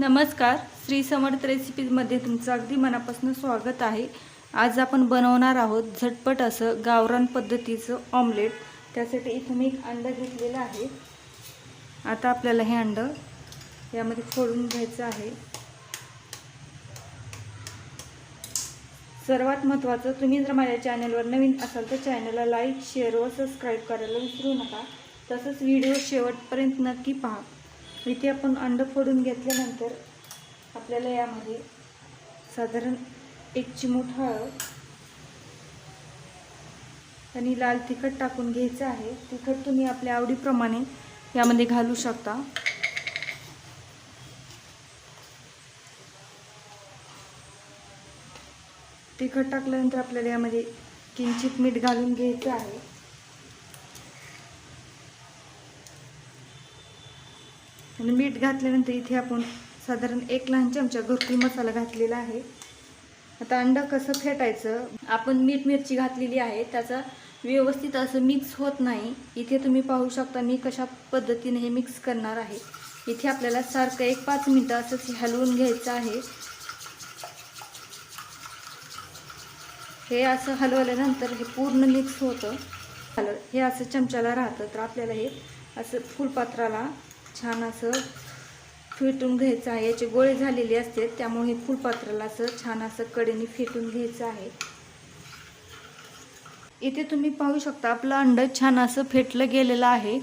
नमस्कार. श्री समर्थ रेसिपीजमध्ये तुमचं अगदी मनापासून स्वागत आहे. आज आपण बनवणार आहोत झटपट असं गावरान पद्धतीचं ऑमलेट त्यासाठी इथं मी एक अंडं घेतलेलं आहे. आता आपल्याला हे अंडं यामध्ये फोडून घ्यायचं आहे. सर्वात महत्त्वाचं तुम्ही जर माझ्या चॅनलवर नवीन असाल तर चॅनलला लाईक शेअर व सबस्क्राईब करायला विसरू नका. तसंच व्हिडिओ शेवटपर्यंत नक्की पहा. इथे आपण अंड फोडून घेतल्यानंतर आपल्याला यामध्ये साधारण एक चिमूट हळद आणि लाल तिखट टाकून घ्यायचं आहे. तिखट तुम्ही आपल्या आवडीप्रमाणे यामध्ये घालू शकता. तिखट टाकल्यानंतर आपल्याला यामध्ये किंचित मीठ घालून घ्यायचं आहे. आणि मीठ घातल्यानंतर इथे आपण साधारण एक लहान चमचा घरकुल मसाला घातलेला आहे. आता अंडं कसं फेटायचं? आपण मीठ मिरची घातलेली आहे. त्याचा व्यवस्थित असं मिक्स होत नाही. इथे तुम्ही पाहू शकता मी कशा पद्धतीने हे मिक्स करणार आहे. इथे आपल्याला सारखं एक पाच मिनटं असंच हलवून घ्यायचं आहे. हे असं हलवल्यानंतर हे पूर्ण मिक्स होतं. हलव हे असं चमच्याला राहतं. तर आपल्याला हे असं फुलपात्राला छान असं फेटून घ्यायचं आहे. याचे गोळे झालेले असते त्यामुळे हे फुलपात्राला असं छान असं कडेने फेटून घ्यायचं आहे. इथे तुम्ही पाहू शकता आपलं अंड छान असं फेटलं गेलेलं आहे.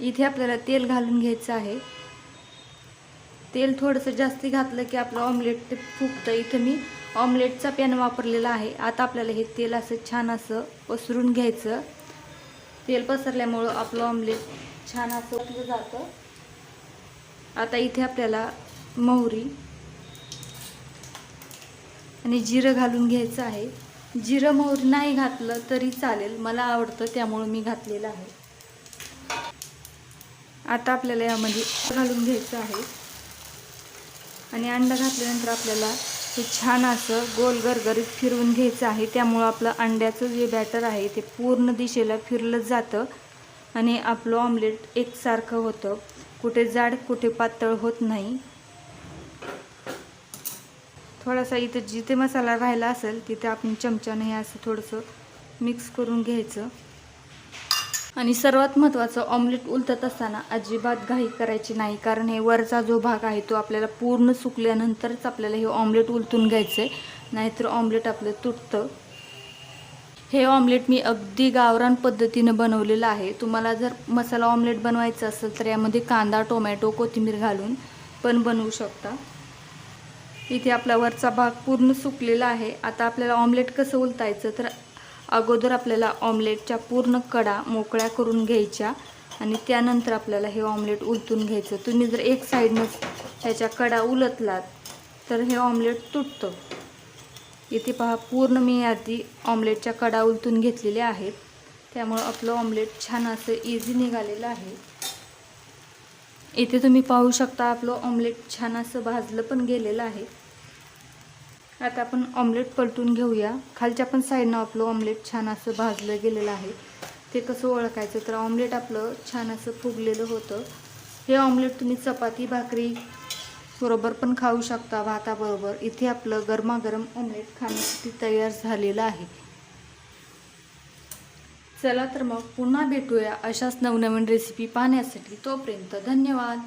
इथे आपल्याला तेल घालून घ्यायचं आहे. तेल थोडंसं जास्ती घातलं की आपलं ऑमलेट ते फुगतं. इथं मी ऑमलेटचा पॅन वापरलेला आहे. आता आपल्याला हे तेल असं छान असं पसरून घ्यायचं. तेल पसरल्यामुळं आपलं ऑमलेट छान असं जातं. आता इथे आपल्याला मोहरी आणि जिरं घालून घ्यायचं आहे. जिरं मोहरी नाही घातलं तरी चालेल मला आवडतं त्यामुळं मी घातलेलं आहे. आता आपल्याला यामध्ये घालून घ्यायचं आहे. आणि अंडा घातल्यानंतर आपल्याला हे छान असं गोल गरगरीत फिरवून घ्यायचं आहे. त्यामुळं आपलं अंड्याचं जे बॅटर आहे ते पूर्ण दिशेला फिरलं जातं. आणि आपलं ऑमलेट एकसारखं होतं. कुठे जाड कुठे पातळ होत नाही. थोडासा इथं जिथे मसाला राहिला असेल तिथे आपण चमच्याने हे असं थोडंसं मिक्स करून घ्यायचं. आणि सर्वात महत्त्वाचं ऑमलेट उलटत असताना अजिबात घाई करायची नाही कारण हे वरचा जो भाग आहे तो आपल्याला पूर्ण सुकल्यानंतरच आपल्याला हे ऑमलेट उलटून घ्यायचं आहे नाहीतर ऑमलेट आपलं तुटतं. हे ऑमलेट मी अगदी गावरान पद्धतीनं बनवलेलं आहे. तुम्हाला जर मसाला ऑमलेट बनवायचं असेल तर यामध्ये कांदा टोमॅटो कोथिंबीर घालून पण बनवू शकता. इथे आपला वरचा भाग पूर्ण सुकलेला आहे. आता आपल्याला ऑमलेट कसं उलतायचं तर अगोदर आपल्याला ऑमलेटच्या पूर्ण कडा मोकळ्या करून घ्यायच्या आणि त्यानंतर आपल्याला हे ऑमलेट उलटून घ्यायचं. तुम्ही जर एक साईडनं ह्याच्या कडा उलटलात तर हे ऑमलेट तुटतं. इथे पहा पूर्ण मी आधी ऑमलेटच्या कडा उलतून घेतलेल्या आहेत. त्यामुळं आपलं ऑमलेट छान असं इझी निघालेलं आहे. इथे तुम्ही पाहू शकता आपलं ऑमलेट छान असं भाजलं पण गेलेलं आहे. आता आपण ऑमलेट पलटून घेऊया. खालच्या पण साईडनं आपलं ऑमलेट छान असं भाजलं गेलेलं आहे. ते कसं ओळखायचं तर ऑमलेट आपलं छान असं फुगलेलं होतं. हे ऑमलेट तुम्ही चपाती भाकरी बरोबर पण खाऊ शकता भाताबरोबर. इथे आपलं गरमागरम ऑमलेट खाण्यासाठी तयार झालेलं आहे. चला तर मग पुन्हा भेटूया अशाच नवनवीन रेसिपी पाहण्यासाठी. तोपर्यंत धन्यवाद.